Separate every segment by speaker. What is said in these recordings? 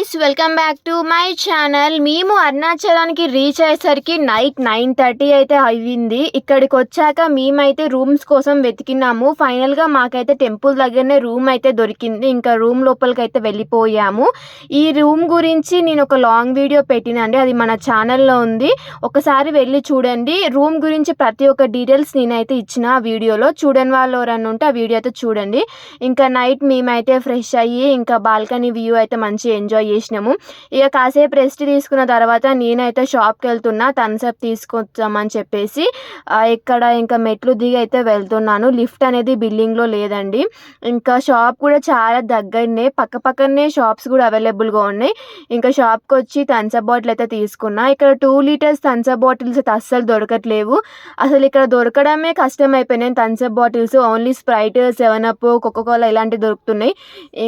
Speaker 1: Guys welcome back to my channel మేము అరుణాచలానికి reach అయ్యేసరికి నైట్ నైన్ థర్టీ అయితే అయ్యింది. ఇక్కడికి వచ్చాక మేమైతే రూమ్స్ కోసం వెతికినాము. ఫైనల్గా మాకైతే టెంపుల్ దగ్గరనే రూమ్ అయితే దొరికింది. ఇంకా రూమ్ లోపలికి అయితే వెళ్ళిపోయాము. ఈ రూమ్ గురించి నేను ఒక లాంగ్ వీడియో పెట్టినండి అది మన ఛానల్లో ఉంది. ఒకసారి వెళ్ళి చూడండి. రూమ్ గురించి ప్రతి ఒక్క డీటెయిల్స్ నేనైతే ఇచ్చిన ఆ వీడియోలో చూడని వాళ్ళు ఎవరన్నా ఉంటే ఆ వీడియో అయితే చూడండి. ఇంకా నైట్ మేమైతే ఫ్రెష్ అయ్యి ఇంకా బాల్కనీ వ్యూ అయితే మంచిగా ఎంజాయ్ చేసినాము. ఇక కాసేపు రెస్ట్ తీసుకున్న తర్వాత నేనైతే షాప్కి వెళ్తున్నా థమ్స్అప్ తీసుకొచ్చామని చెప్పేసి ఇక్కడ ఇంకా మెట్లు దిగి అయితే వెళ్తున్నాను. లిఫ్ట్ అనేది బిల్డింగ్లో లేదండి. ఇంకా షాప్ కూడా చాలా దగ్గరనే పక్క పక్కనే షాప్స్ కూడా అవైలబుల్గా ఉన్నాయి. ఇంకా షాప్కి వచ్చి థమ్స్అప్ బాటిల్ అయితే తీసుకున్నా. ఇక్కడ టూ లీటర్స్ థమ్స్అప్ బాటిల్స్ అయితే అస్సలు దొరకట్లేవు. అసలు ఇక్కడ దొరకడమే కష్టం అయిపోయినాయి Thums Up bottles only Sprite Seven Up Coca Cola ఇలాంటివి దొరుకుతున్నాయి.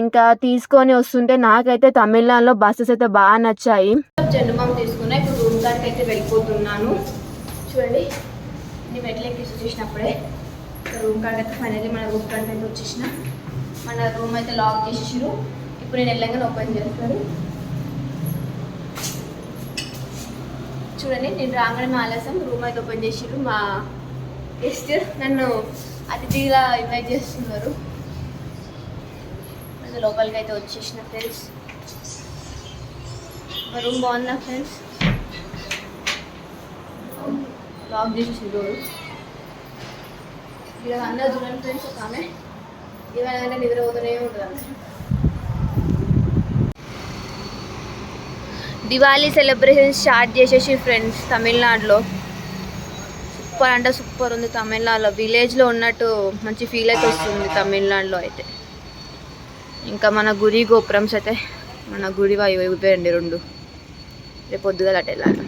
Speaker 1: ఇంకా తీసుకొని వస్తుంటే నాకైతే మిలాన్లో బస్సెస్ అయితే బాగా నచ్చాయి. జెండుమామ తీసుకున్నా ఇప్పుడు రూమ్ కాడికి అయితే వెళ్ళిపోతున్నాను. చూడండి నేను మెట్లు ఎక్కి వచ్చేసినప్పుడే రూమ్ కాడికి అయితే ఫైనల్లీ మన రూమ్ కాడికి అయితే వచ్చేసిన. మన రూమ్ అయితే లాక్ చేసేసారు ఇప్పుడు నేను వెళ్ళంగానే ఓపెన్ చేస్తాను. చూడండి నేను రాగానే మా ఆలస్యం రూమ్ అయితే ఓపెన్ చేసిర్రు. మా గెస్ట్ నన్ను అతిథిగా ఇన్వైట్ చేస్తున్నారు. అది లోపలికి అయితే వచ్చేసిన ఫ్రెండ్స్ రూమ్ బాగుందా ఫ్రెండ్స్? లాక్ చేసేసి డోర్ ఇక్కడ అందరూ చూడండి ఫ్రెండ్స్ ఒక ఆమె. ఏమైనా నిద్రపోతూనే ఉంటుంది దివాళీ సెలబ్రేషన్ స్టార్ట్ చేసేసి ఫ్రెండ్స్ తమిళనాడులో. సూపర్ అంటే సూపర్ ఉంది తమిళనాడులో. విలేజ్లో ఉన్నట్టు మంచి ఫీల్ అయితే వస్తుంది తమిళనాడులో అయితే. ఇంకా మన గురి గోపురమ్స్ అయితే మన గుడి వాయు ఇవ్వండి రెండు. రేపు పొద్దుగా అటు వెళ్ళాలి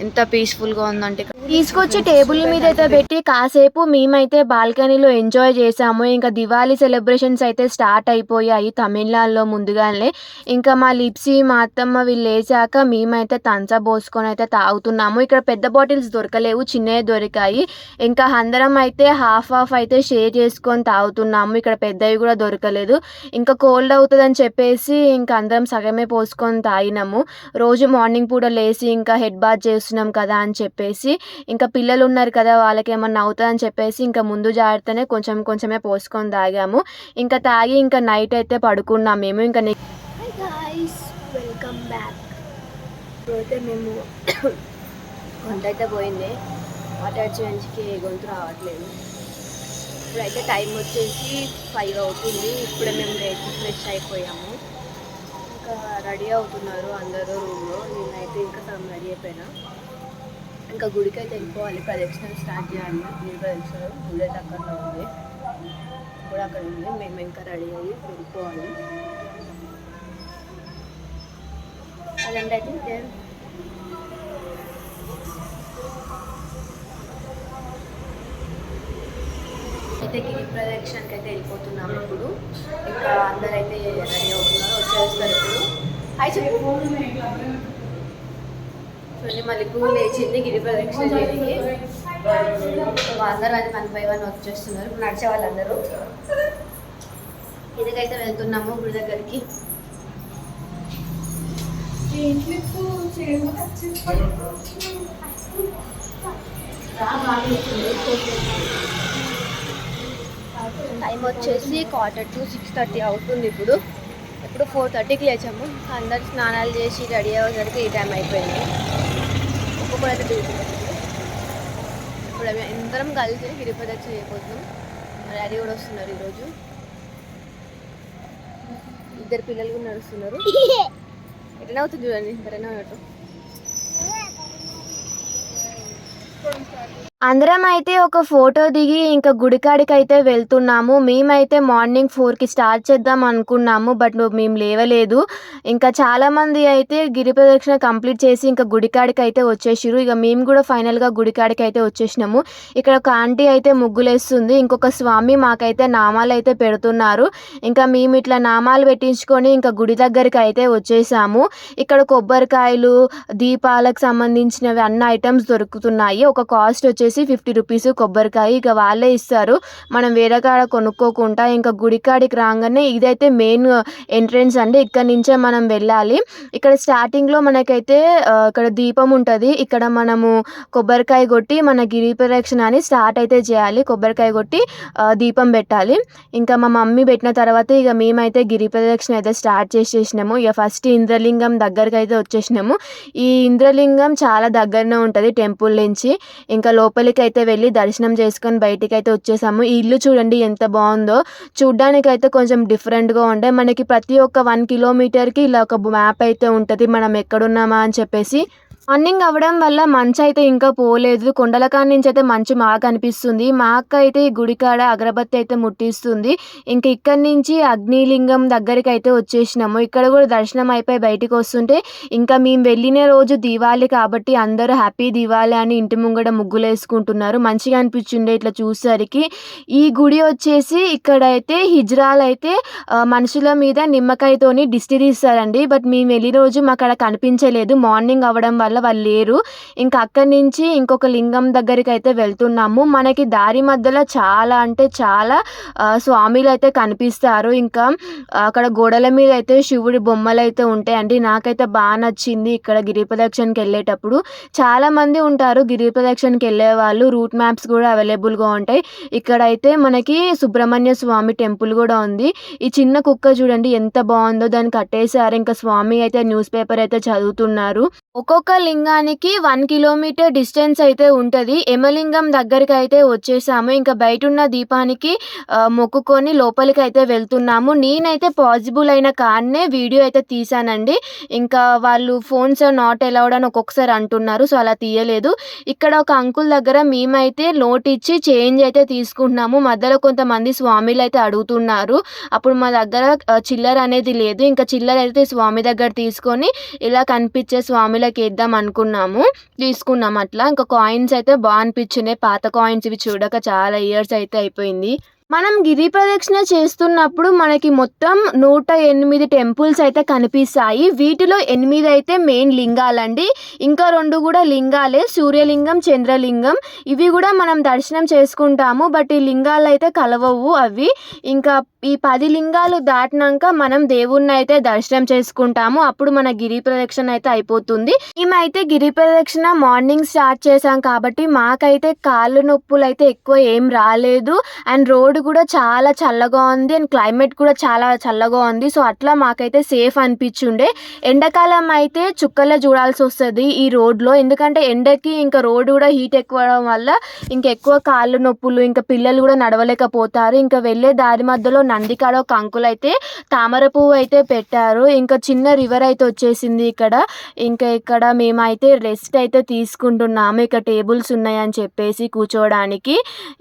Speaker 1: ఎంత పీస్ఫుల్గా ఉందంటే తీసుకొచ్చి టేబుల్ మీద అయితే పెట్టి కాసేపు మేమైతే బాల్కనీలో ఎంజాయ్ చేసాము ఇంకా దివాళీ సెలబ్రేషన్స్ అయితే స్టార్ట్ అయిపోయాయి తమిళనాడులో ముందుగానే. ఇంకా మా లిప్సీ మా అత్తమ్మ వీళ్ళు వేసాక మేమైతే తంచా పోసుకొని అయితే తాగుతున్నాము. ఇక్కడ పెద్ద బాటిల్స్ దొరకలేవు చిన్నవి దొరికాయి. ఇంకా అందరం అయితే హాఫ్ హాఫ్ అయితే షేర్ చేసుకొని తాగుతున్నాము. ఇక్కడ పెద్దవి కూడా దొరకలేదు. ఇంకా కోల్డ్ అవుతుందని చెప్పేసి ఇంకా అందరం సగమే పోసుకొని తాగినాము. రోజు మార్నింగ్ పూట లేచి ఇంకా హెడ్ బాత్ చేస్తున్నాం కదా అని చెప్పేసి ఇంకా పిల్లలు ఉన్నారు కదా వాళ్ళకి ఏమన్నా అవుతుందని చెప్పేసి ఇంకా ముందు జాగ్రత్తనే కొంచెం కొంచెమే పోసుకొని తాగాము. ఇంకా తాగి ఇంకా నైట్ అయితే పడుకున్నాం మేము. ఇంకా వెల్కమ్ బ్యాక్ అయితే మేము వంట అయితే పోయింది. వాటర్ చేంజ్కి గొంతు రావట్లేదు. ఇప్పుడైతే టైం వచ్చేసి ఫైవ్ అవుతుంది. ఇప్పుడే మేము లేచి ఫ్రెష్ అయిపోయాము. ఇంకా రెడీ అవుతున్నారు అందరూ రూమ్లో నేనైతే ఇంకా సగం రెడీ అయిపోయినా. ఇంకా గుడికి అయితే వెళ్ళిపోవాలి ప్రదక్షిణలు స్టార్ట్ చేయాలి. గుడి ప్రదక్షిణలు గుడి అయితే అక్కడ ఉంది. కూడా అక్కడ ఉంది. మేము ఇంకా రెడీ అయ్యి వెళ్ళిపోవాలి. అదంటే అయితే అయితే గిరి ప్రదక్షిణకి అయితే వెళ్ళిపోతున్నాము ఇప్పుడు. ఇంకా అందరైతే రెడీ అవుతున్నారు వచ్చేస్తారు ఇప్పుడు. అయితే చూడండి మళ్ళీ పూలు లేచింది గిరి ప్రదక్షిణ చేయడానికి అందరూ అది వన్ బై వన్ వచ్చేస్తున్నారు ఇప్పుడు నడిచే వాళ్ళందరూ. ఇదికైతే వెళ్తున్నాము గుడి దగ్గరికి. టైం వచ్చేసి క్వార్టర్ టు సిక్స్ థర్టీ అవుతుంది ఇప్పుడు. ఇప్పుడు ఫోర్ థర్టీకి లేచాము. అందరు స్నానాలు చేసి రెడీ అయ్యేసరికి ఈ టైం అయిపోయింది. ఒక్కొక్కరు అయితే ఇప్పుడు అవి అందరం కలిసి తిరుపతి వచ్చి చేయబోతున్నాం డాడీ కూడా వస్తున్నారు ఈరోజు ఇద్దరు పిల్లలు కూడా నడుస్తున్నారు ఎట్లా అవుతుంది చూడండి ఎటనే అటు అందరం అయితే ఒక ఫోటో దిగి ఇంకా గుడికాడికి అయితే వెళ్తున్నాము. మేమైతే మార్నింగ్ ఫోర్కి స్టార్ట్ చేద్దాం అనుకున్నాము బట్ మేము లేవలేదు. ఇంకా చాలామంది అయితే గిరి ప్రదక్షిణ కంప్లీట్ చేసి ఇంకా గుడికాడికి అయితే వచ్చేసారు ఇక మేము కూడా ఫైనల్గా గుడికాడికి అయితే వచ్చేసినాము. ఇక్కడ ఒక ఆంటీ అయితే ముగ్గులేస్తుంది. ఇంకొక స్వామి మాకైతే నామాలు అయితే పెడుతున్నారు. ఇంకా మేము ఇట్లా నామాలు పెట్టించుకొని ఇంకా గుడి దగ్గరికి అయితే వచ్చేసాము. ఇక్కడ కొబ్బరికాయలు దీపాలకు సంబంధించినవి అన్ని ఐటమ్స్ దొరుకుతున్నాయి. ఒక కాస్ట్ వచ్చేసి వచ్చేసి ఫిఫ్టీ రూపీస్ కొబ్బరికాయ ఇక వాళ్ళే ఇస్తారు. మనం వేరే కాడ కొనుక్కోకుండా ఇంకా గుడికాడికి రాగానే ఇదైతే మెయిన్ ఎంట్రన్స్ అండి. ఇక్కడ నుంచే మనం వెళ్ళాలి. ఇక్కడ స్టార్టింగ్లో మనకైతే ఇక్కడ దీపం ఉంటుంది. ఇక్కడ మనము కొబ్బరికాయ కొట్టి మన గిరి ప్రదక్షిణ అని స్టార్ట్ అయితే చేయాలి. కొబ్బరికాయ కొట్టి దీపం పెట్టాలి. ఇంకా మా మమ్మీ పెట్టిన తర్వాత ఇక మేమైతే గిరి ప్రదక్షిణ అయితే స్టార్ట్ చేసేసినాము. ఇక ఫస్ట్ ఇంద్రలింగం దగ్గరికి అయితే వచ్చేసినాము. ఈ ఇంద్రలింగం చాలా దగ్గరనే ఉంటుంది టెంపుల్ నుంచి. ఇంకా లోపల అయితే వెళ్ళి దర్శనం చేసుకొని బయటికి అయితే వచ్చేసాము. ఈ ఇల్లు చూడండి ఎంత బాగుందో. చూడడానికి అయితే కొంచెం డిఫరెంట్గా ఉండే. మనకి ప్రతి ఒక్క వన్ కిలోమీటర్కి ఇలా ఒక మ్యాప్ అయితే ఉంటుంది. మనం ఎక్కడున్నామా అని చెప్పేసి మార్నింగ్ అవ్వడం వల్ల మంచు అయితే ఇంకా పోలేదు. కొండల కాడ నుంచి అయితే మంచు మాకు కనిపిస్తుంది మా అక్క అయితే ఈ గుడికాడ అగరబత్తి అయితే ముట్టిస్తుంది. ఇంకా ఇక్కడి నుంచి అగ్నిలింగం దగ్గరికి అయితే వచ్చేసినాము. ఇక్కడ కూడా దర్శనం అయిపోయి బయటికి వస్తుంటే ఇంకా మేము వెళ్ళిన రోజు దీవాలి కాబట్టి అందరూ హ్యాపీ దీవాలి అని ఇంటి ముంగడ ముగ్గులు వేసుకుంటున్నారు మంచిగా అనిపించిండే ఇట్లా చూసేసరికి. ఈ గుడి వచ్చేసి ఇక్కడైతే హిజ్రాలు అయితే మనుషుల మీద నిమ్మకాయతోని దిష్టి తీస్తారండి. బట్ మేము వెళ్ళిన రోజు మాకు అక్కడ కనిపించలేదు. మార్నింగ్ అవ్వడం వల్ల వాళ్ళు లేరు. ఇంకా అక్కడి నుంచి ఇంకొక లింగం దగ్గరికి అయితే వెళ్తున్నాము. మనకి దారి మధ్యలో చాలా అంటే చాలా స్వామిలు అయితే కనిపిస్తారు. ఇంకా అక్కడ గోడల మీద అయితే శివుడి బొమ్మలు అయితే ఉంటాయండి. నాకైతే బాగా నచ్చింది ఇక్కడ గిరి ప్రదక్షిణకి వెళ్ళేటప్పుడు. చాలా మంది ఉంటారు గిరి ప్రదక్షిణకి వెళ్ళే వాళ్ళు. రూట్ మ్యాప్స్ కూడా అవైలబుల్గా ఉంటాయి. ఇక్కడైతే మనకి సుబ్రహ్మణ్య స్వామి టెంపుల్ కూడా ఉంది. ఈ చిన్న కుక్క చూడండి ఎంత బాగుందో. దాన్ని కట్టేశారు. ఇంకా స్వామి అయితే న్యూస్ పేపర్ అయితే చదువుతున్నారు. ఒక్కొక్క లింగానికి వన్ కిలోమీటర్ డిస్టెన్స్ అయితే ఉంటుంది. ఎమలింగం దగ్గరికి అయితే వచ్చేసాము. ఇంకా బయట ఉన్న దీపానికి మొక్కుకొని లోపలికి అయితే వెళ్తున్నాము. నేనైతే పాసిబుల్ అయిన కాడనే వీడియో అయితే తీసానండి ఇంకా వాళ్ళు ఫోన్స్ నాట్ అలౌడ్ అని ఒక్కొక్కసారి అంటున్నారు. సో అలా తీయలేదు. ఇక్కడ ఒక అంకుల్ దగ్గర మేమైతే నోట్ ఇచ్చి చేంజ్ అయితే తీసుకుంటున్నాము. మధ్యలో కొంతమంది స్వామిలు అయితే అడుగుతున్నారు. అప్పుడు మా దగ్గర చిల్లర అనేది లేదు. ఇంకా చిల్లర అయితే స్వామి దగ్గర తీసుకొని ఇలా కనిపించే స్వామిలకి వేద్దాం అనుకున్నాము తీసుకున్నాం అట్లా. ఇంకా కాయిన్స్ అయితే బాగా అనిపించినాయి. పాత కాయిన్స్ ఇవి చూడక చాలా ఇయర్స్ అయితే అయిపోయింది. మనం గిరి ప్రదక్షిణ చేస్తున్నప్పుడు మనకి మొత్తం నూట ఎనిమిది టెంపుల్స్ అయితే కనిపిస్తాయి. వీటిలో ఎనిమిది అయితే మెయిన్ లింగాలండి. ఇంకా రెండు కూడా లింగాలే. సూర్యలింగం చంద్రలింగం ఇవి కూడా మనం దర్శనం చేసుకుంటాము. బట్ ఈ లింగాలు అయితే కలవవు అవి. ఇంకా ఈ పది లింగాలు దాటినాక మనం దేవుణ్ణి అయితే దర్శనం చేసుకుంటాము. అప్పుడు మన గిరి ప్రదక్షిణ అయితే అయిపోతుంది. మేమైతే గిరి ప్రదక్షిణ మార్నింగ్ స్టార్ట్ చేసాం కాబట్టి మాకైతే కాళ్ళు నొప్పులు అయితే ఎక్కువ ఏం రాలేదు. అండ్ రోడ్ కూడా చాలా చల్లగా ఉంది. అండ్ క్లైమేట్ కూడా చాలా చల్లగా ఉంది. సో అట్లా మాకైతే సేఫ్ అనిపించుండే. ఎండాకాలం అయితే చుక్కల్లో చూడాల్సి వస్తుంది ఈ రోడ్లో. ఎందుకంటే ఎండకి ఇంకా రోడ్ కూడా హీట్ ఎక్కువ వల్ల ఇంకా ఎక్కువ కాళ్ళు నొప్పులు ఇంకా పిల్లలు కూడా నడవలేకపోతారు. ఇంకా వెళ్ళే దారి మధ్యలో నందికాడ ఒక అంకుల్ అయితే తామర పువ్వు అయితే పెట్టారు. ఇంకా చిన్న రివర్ అయితే వచ్చేసింది ఇక్కడ. ఇంకా ఇక్కడ మేమైతే రెస్ట్ అయితే తీసుకుంటున్నాము. ఇక్కడ టేబుల్స్ ఉన్నాయని చెప్పేసి కూర్చోవడానికి.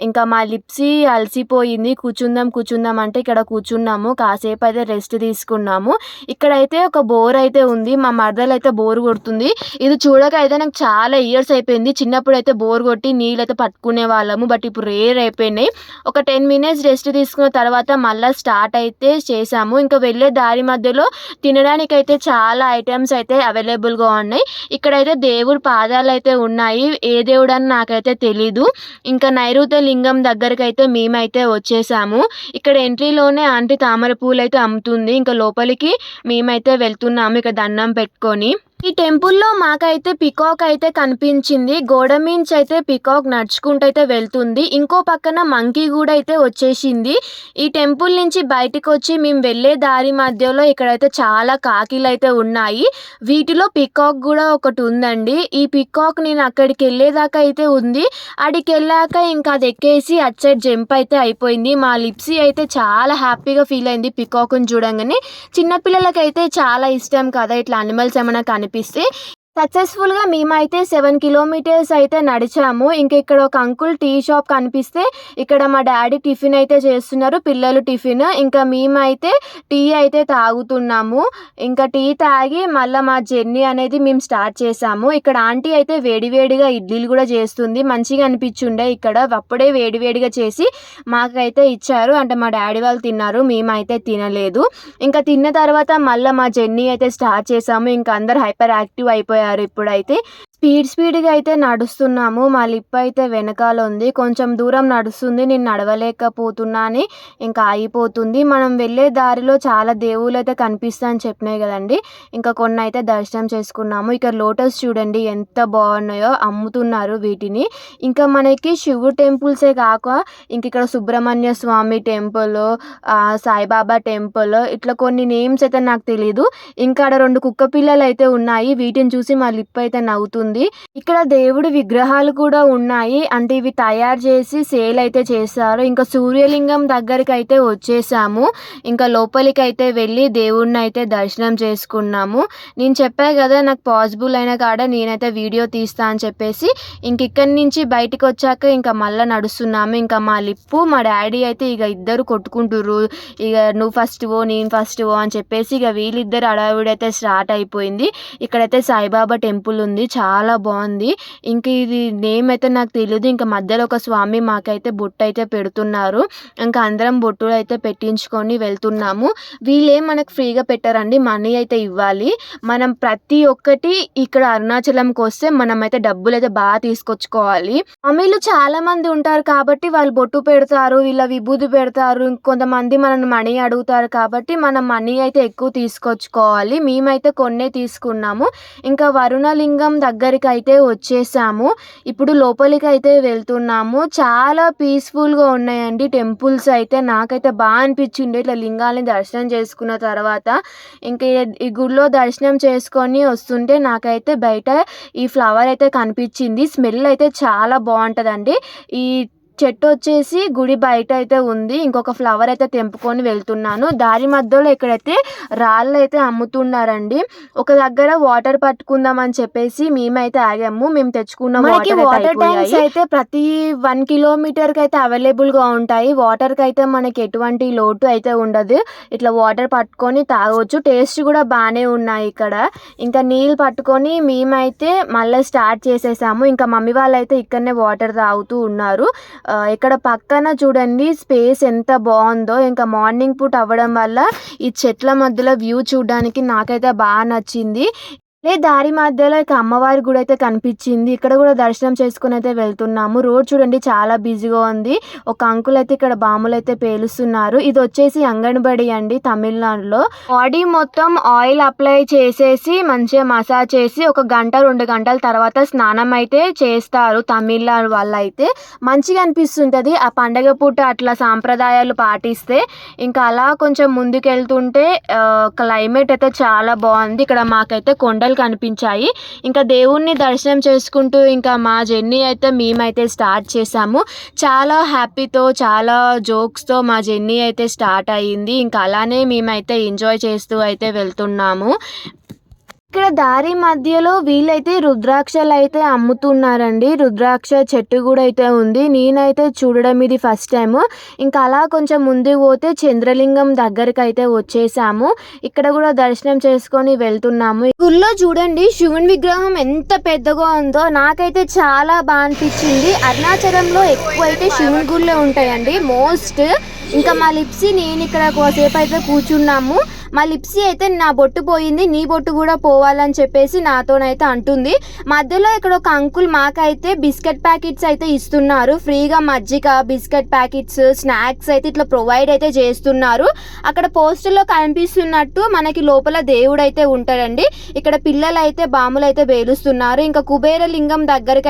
Speaker 1: ఇంకా మా లిప్సీ అలసిపోయింది. కూర్చుందాం కూర్చుందాం అంటే ఇక్కడ కూర్చున్నాము. కాసేపు అయితే రెస్ట్ తీసుకున్నాము. ఇక్కడైతే ఒక బోర్ అయితే ఉంది. మా మరదలు అయితే బోర్ కొడుతుంది. ఇది చూడక అయితే నాకు చాలా ఇయర్స్ అయిపోయింది. చిన్నప్పుడు అయితే బోర్ కొట్టి నీళ్ళు అయితే పట్టుకునే వాళ్ళము. బట్ ఇప్పుడు రేర్ అయిపోయినాయి. ఒక టెన్ మినిట్స్ రెస్ట్ తీసుకున్న తర్వాత మళ్ళీ స్టార్ట్ అయితే చేసాము ఇంకా వెళ్ళే దారి మధ్యలో తినడానికి అయితే చాలా ఐటమ్స్ అయితే అవైలబుల్గా ఉన్నాయి. ఇక్కడైతే దేవుడి పాదాలు అయితే ఉన్నాయి. ఏ దేవుడు అని నాకైతే తెలీదు. ఇంకా నైరుత లింగం దగ్గరికి అయితే మేమైతే వచ్చేసాము. ఇక్కడ ఎంట్రీలోనే ఆంటీ తామర పూలు అయితే అమ్ముతుంది. ఇంకా లోపలికి మేమైతే వెళ్తున్నాము. ఇక దండం పెట్టుకొని. ఈ టెంపుల్లో మాకైతే పికాక్ అయితే కనిపించింది. గోడ మీంచి అయితే పికాక్ నడుచుకుంటూ అయితే వెళ్తుంది. ఇంకో పక్కన మంకీ కూడా అయితే వచ్చేసింది. ఈ టెంపుల్ నుంచి బయటకు వచ్చి మేము వెళ్ళే దారి మధ్యలో ఇక్కడైతే చాలా కాకిలు అయితే ఉన్నాయి. వీటిలో పికాక్ కూడా ఒకటి ఉందండి. ఈ పికాక్ నేను అక్కడికి వెళ్ళేదాకా అయితే ఉంది. అడికి వెళ్ళాక ఇంకా అది ఎక్కేసి అటు సైడ్ జంప్ అయితే అయిపోయింది. మా లిప్సీ అయితే చాలా హ్యాపీగా ఫీల్ అయింది పికాక్ని చూడంగానే. చిన్నపిల్లలకైతే చాలా ఇష్టం కదా ఇట్లా అనిమల్స్ ఏమైనా కనిపిస్తే సక్సెస్ఫుల్గా మేమైతే సెవెన్ కిలోమీటర్స్ అయితే నడిచాము. ఇంకా ఇక్కడ ఒక అంకుల్ టీ షాప్ కనిపిస్తే ఇక్కడ మా డాడీ టిఫిన్ అయితే చేస్తున్నారు పిల్లలు టిఫిన్. ఇంకా మేమైతే టీ అయితే తాగుతున్నాము. ఇంకా టీ తాగి మళ్ళీ మా జర్నీ అనేది మేము స్టార్ట్ చేసాము ఇక్కడ ఆంటీ అయితే వేడివేడిగా ఇడ్లీలు కూడా చేస్తుంది. మంచిగా అనిపించుండే ఇక్కడ. అప్పుడే వేడివేడిగా చేసి మాకైతే ఇచ్చారు. అంటే మా డాడీ వాళ్ళు తిన్నారు మేమైతే తినలేదు. ఇంకా తిన్న తర్వాత మళ్ళీ మా జర్నీ అయితే స్టార్ట్ చేసాము ఇంకా అందరు హైపర్ యాక్టివ్ అయిపోయారు. ఇప్పుడైతే
Speaker 2: స్పీడ్ స్పీడ్‌గా అయితే నడుస్తున్నాము. మా లిప్ అయితే వెనకాల ఉంది. కొంచెం దూరం నడుస్తుంది. నేను నడవలేకపోతున్నా అని ఇంకా ఆగిపోతుంది. మనం వెళ్ళే దారిలో చాలా దేవుళ్ళైతే కనిపిస్తాయని చెప్పినాయి కదండి ఇంకా కొన్ని అయితే దర్శనం చేసుకున్నాము. ఇక్కడ లోటస్ చూడండి ఎంత బాగున్నాయో అమ్ముతున్నారు వీటిని. ఇంకా మనకి శివుడు టెంపుల్సే కాక ఇంక ఇక్కడ సుబ్రహ్మణ్య స్వామి టెంపుల్, సాయిబాబా టెంపుల్ ఇట్లా కొన్ని నేమ్స్ అయితే నాకు తెలియదు ఇంకా అక్కడ రెండు కుక్క అయితే ఉన్నాయి. వీటిని చూసి మా లిప్ అయితే నవ్వుతుంది. ఇక్కడ దేవుడి విగ్రహాలు కూడా ఉన్నాయి. అంటే ఇవి తయారు చేసి సేల్ అయితే చేస్తారు. ఇంకా సూర్యలింగం దగ్గరికి అయితే వచ్చేసాము. ఇంకా లోపలికి అయితే వెళ్ళి దేవుడిని అయితే దర్శనం చేసుకున్నాము. నేను చెప్పా కదా నాకు పాసిబుల్ అయిన కాడ నేనైతే వీడియో తీస్తా అని చెప్పేసి ఇంక ఇక్కడి నుంచి బయటికొచ్చాక ఇంకా మళ్ళీ నడుస్తున్నాము. ఇంకా మా లిప్పు, మా డాడీ అయితే ఇక ఇద్దరు కొట్టుకుంటుర్రు. ఇక నువ్వు ఫస్ట్ ఓ నేను ఫస్ట్ ఓ అని చెప్పేసి ఇక వీళ్ళిద్దరు హడావిడి అయితే స్టార్ట్ అయిపోయింది. ఇక్కడైతే సాయిబాబా టెంపుల్ ఉంది. చాలా చాలా బాగుంది. ఇంక ఇది నేమ్ అయితే నాకు తెలియదు ఇంకా మధ్యలో ఒక స్వామి మాకైతే బొట్టు అయితే పెడుతున్నారు. ఇంకా అందరం బొట్టులు అయితే పెట్టించుకొని వెళ్తున్నాము. వీళ్ళేం మనకు ఫ్రీగా పెట్టరండి. మనీ అయితే ఇవ్వాలి. మనం ప్రతి ఒక్కటి ఇక్కడ అరుణాచలంకొస్తే మనమైతే అయితే బాగా తీసుకొచ్చుకోవాలి. స్వామీలు చాలా మంది ఉంటారు కాబట్టి వాళ్ళు బొట్టు పెడతారు. ఇలా విభూతి పెడతారు. కొంతమంది మనల్ని మనీ అడుగుతారు కాబట్టి మనం మనీ అయితే ఎక్కువ తీసుకొచ్చుకోవాలి. మేమైతే కొన్నే తీసుకున్నాము. ఇంకా వరుణలింగం దగ్గరికైతే వచ్చేసాము. ఇప్పుడు లోపలికైతే వెళ్తున్నాము. చాలా పీస్‌ఫుల్‌గా ఉన్నాయండి టెంపుల్స్ అయితే. నాకైతే బాగా అనిపించింది ఇట్లా లింగాలని దర్శనం చేసుకున్న తర్వాత. ఇంకా ఈ గుడిలో దర్శనం చేసుకొని వస్తుంటే నాకైతే బయట ఈ ఫ్లవర్ అయితే కనిపించింది. స్మెల్ అయితే చాలా బాగుంటుందండి ఈ చెట్టు వచ్చేసి గుడి బయట అయితే ఉంది. ఇంకొక ఫ్లవర్ అయితే తెంపుకొని వెళ్తున్నాను. దారి మధ్యలో ఇక్కడైతే రాళ్ళైతే అమ్ముతున్నారండి. ఒక దగ్గర వాటర్ పట్టుకుందాం అని చెప్పేసి మేమైతే ఆగాము. మేము తెచ్చుకున్న
Speaker 1: మనకి
Speaker 2: వాటర్ అయితే
Speaker 1: వాటర్ ట్యాంక్స్. అయితే ప్రతి 1 కిలోమీటర్‌కి అయితే అవైలబుల్‌గా ఉంటాయి. వాటర్‌కి అయితే మనకి ఎటువంటి లోటు అయితే ఉండదు. ఇట్లా వాటర్ పట్టుకొని తాగొచ్చు. టేస్ట్ కూడా బానే ఉన్నాయి ఇక్కడ. ఇంకా నీళ్ళు పట్టుకొని మేమైతే మళ్ళా స్టార్ట్ చేసేసాము. ఇంకా మమ్మీ వాళ్ళైతే ఇక్కడనే వాటర్ తాగుతూ ఉన్నారు. ఇక్కడ పక్కన చూడండి స్పేస్ ఎంత బాగుందో ఇంకా మార్నింగ్ పూట అవ్వడం వల్ల ఈ చెట్ల మధ్యలో వ్యూ చూడడానికి నాకైతే బాగా నచ్చింది. ఏ దారి మధ్యలో ఇక అమ్మవారి గుడి అయితే కనిపించింది. ఇక్కడ కూడా దర్శనం చేసుకుని అయితే వెళ్తున్నాము. రోడ్ చూడండి చాలా బిజీగా ఉంది. ఒక అంకుల్ అయితే ఇక్కడ బాంబులైతే పేలుస్తున్నారు. ఇది వచ్చేసి అంగన్‌బడి అండి తమిళనాడులో. బాడీ మొత్తం ఆయిల్ అప్లై చేసేసి మంచిగా మసాజ్ చేసి ఒక గంట, రెండు గంటల తర్వాత స్నానం అయితే చేస్తారు తమిళనాడు వాళ్ళైతే. మంచిగా అనిపిస్తుంటది. ఆ పండగ పూట అట్లా సాంప్రదాయాలు పాటిస్తే. ఇంకా అలా కొంచెం ముందుకెళ్తుంటే క్లైమేట్ అయితే చాలా బాగుంది ఇక్కడ మాకైతే కొండలు కనిపించాయి. ఇంకా దేవుణ్ణి దర్శనం చేసుకుంటూ ఇంకా మా జర్నీ అయితే మేమైతే స్టార్ట్ చేసాము. చాలా హ్యాపీతో, చాలా జోక్స్‌తో మా జర్నీ అయితే స్టార్ట్ అయింది. ఇంకా అలానే మేమైతే ఎంజాయ్ చేస్తూ అయితే వెళ్తున్నాము. ఇక్కడ దారి మధ్యలో వీళ్ళైతే అయితే అమ్ముతున్నారండి. రుద్రాక్ష చెట్టు కూడా అయితే ఉంది. నేనైతే చూడడం ఇది ఫస్ట్ టైం ఇంకా అలా కొంచెం ముందుకు పోతే చంద్రలింగం దగ్గరికైతే వచ్చేసాము. ఇక్కడ కూడా దర్శనం చేసుకొని వెళ్తున్నాము. గుళ్ళో చూడండి శివుని విగ్రహం ఎంత పెద్దగా ఉందో. నాకైతే చాలా బా అనిపించింది. అరుణాచలంలో ఎక్కువ అయితే శివుని గుళ్ళే ఉంటాయండి మోస్ట్. ఇంకా మా లిప్సీ నేను ఇక్కడ కోసేపు అయితే కూర్చున్నాము. మా లిప్సీ అయితే నా బొట్టు పోయింది. నీ బొట్టు కూడా పోవాలని చెప్పేసి నాతోనైతే అంటుంది. మధ్యలో ఇక్కడ ఒక అంకుల్ మాకైతే బిస్కెట్ ప్యాకెట్స్ అయితే ఇస్తున్నారు. ఫ్రీగా మజ్జిగ, బిస్కెట్ ప్యాకెట్స్, స్నాక్స్ అయితే ఇట్లా ప్రొవైడ్ అయితే చేస్తున్నారు. అక్కడ పోస్టర్‌లో కనిపిస్తున్నట్టు మనకి లోపల దేవుడు అయితే ఉంటాడండి. ఇక్కడ పిల్లలు అయితే బాములు అయితే వేలుస్తున్నారు ఇంకా కుబేర లింగం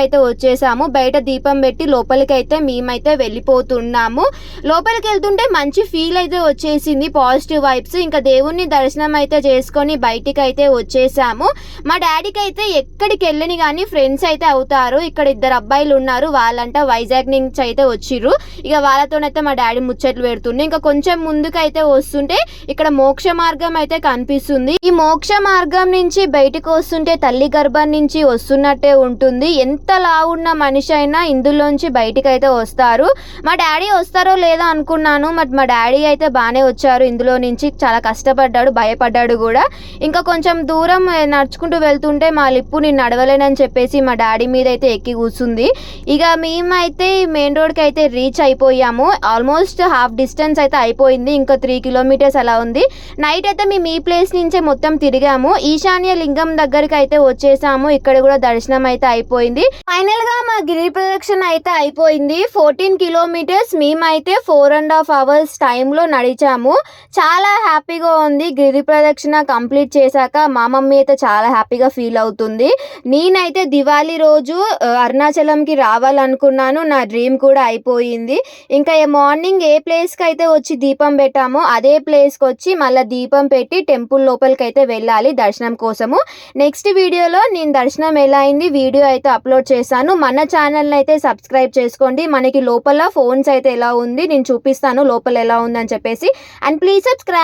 Speaker 1: అయితే వచ్చేసాము. బయట దీపం పెట్టి లోపలికి అయితే మేమైతే వెళ్ళిపోతున్నాము. లోపలికి వెళ్తుంటే మంచి ఫీల్ అయితే వచ్చేసింది. Positive vibes. ఇంకా దేవుణ్ణి దర్శనం అయితే చేసుకొని బయటికైతే వచ్చేసాము. మా డాడీకి అయితే ఎక్కడికి వెళ్ళని కానీ ఫ్రెండ్స్ అయితే అవుతారు. ఇక్కడ ఇద్దరు అబ్బాయిలు ఉన్నారు. వాళ్ళంట వైజాగ్ నుంచి అయితే వచ్చిర్రు. ఇక వాళ్ళతోనైతే మా డాడీ ముచ్చట్లు పెడుతుండే. ఇంకా కొంచెం ముందుకు అయితే వస్తుంటే ఇక్కడ మోక్ష మార్గం అయితే కనిపిస్తుంది. ఈ మోక్ష మార్గం నుంచి బయటకు వస్తుంటే తల్లి గర్భం నుంచి వస్తున్నట్టే ఉంటుంది. ఎంత లావున్న మనిషి అయినా ఇందులోంచి బయటికైతే వస్తారు. మా డాడీ వస్తారో లేదో అనుకున్నాను. బట్ మా డాడీ అయితే బానే వచ్చారు. ఇందులో నుంచి చాలా కష్టపడి కష్టపడ్డాడు భయపడ్డాడు కూడా. ఇంకా కొంచెం దూరం నడుచుకుంటూ వెళ్తుంటే మా లిప్పు నేను నడవలేనని చెప్పేసి మా డాడీ మీద అయితే ఎక్కి కూర్చుంది. ఇక మేమైతే మెయిన్ రోడ్కి అయితే రీచ్ అయిపోయాము. ఆల్మోస్ట్ హాఫ్ డిస్టెన్స్ అయితే అయిపోయింది. ఇంకా త్రీ కిలోమీటర్స్ అలా ఉంది. నైట్ అయితే మేము ఈ ప్లేస్ నుంచే మొత్తం తిరిగాము. ఈశాన్య లింగం దగ్గరికి అయితే వచ్చేసాము. ఇక్కడ కూడా దర్శనం అయితే అయిపోయింది. ఫైనల్గా మా గిరి ప్రదక్షిణ అయితే అయిపోయింది. ఫోర్టీన్ కిలోమీటర్స్ మేమైతే ఫోర్ అండ్ హాఫ్ అవర్స్ టైంలో నడిచాము. చాలా హ్యాపీగా ఉంది గిరి ప్రదక్షిణ కంప్లీట్ చేశాక మా మమ్మీ అయితే చాలా హ్యాపీగా ఫీల్ అవుతుంది. నేనైతే దివాళీ రోజు అరుణాచలంకి రావాలనుకున్నాను. నా డ్రీమ్ కూడా అయిపోయింది. ఇంకా ఏ మార్నింగ్ ఏ ప్లేస్కి అయితే వచ్చి దీపం పెట్టామో అదే ప్లేస్కి వచ్చి మళ్ళీ దీపం పెట్టి టెంపుల్ లోపలికి అయితే వెళ్ళాలి దర్శనం కోసము. నెక్స్ట్ వీడియోలో నేను దర్శనం ఎలా అయింది వీడియో అయితే అప్లోడ్ చేశాను. మన ఛానల్ని అయితే సబ్స్క్రైబ్ చేసుకోండి. మనకి లోపల ఫోన్స్ అయితే ఎలా ఉంది నేను చూపిస్తాను లోపల ఎలా ఉందని చెప్పేసి. And please subscribe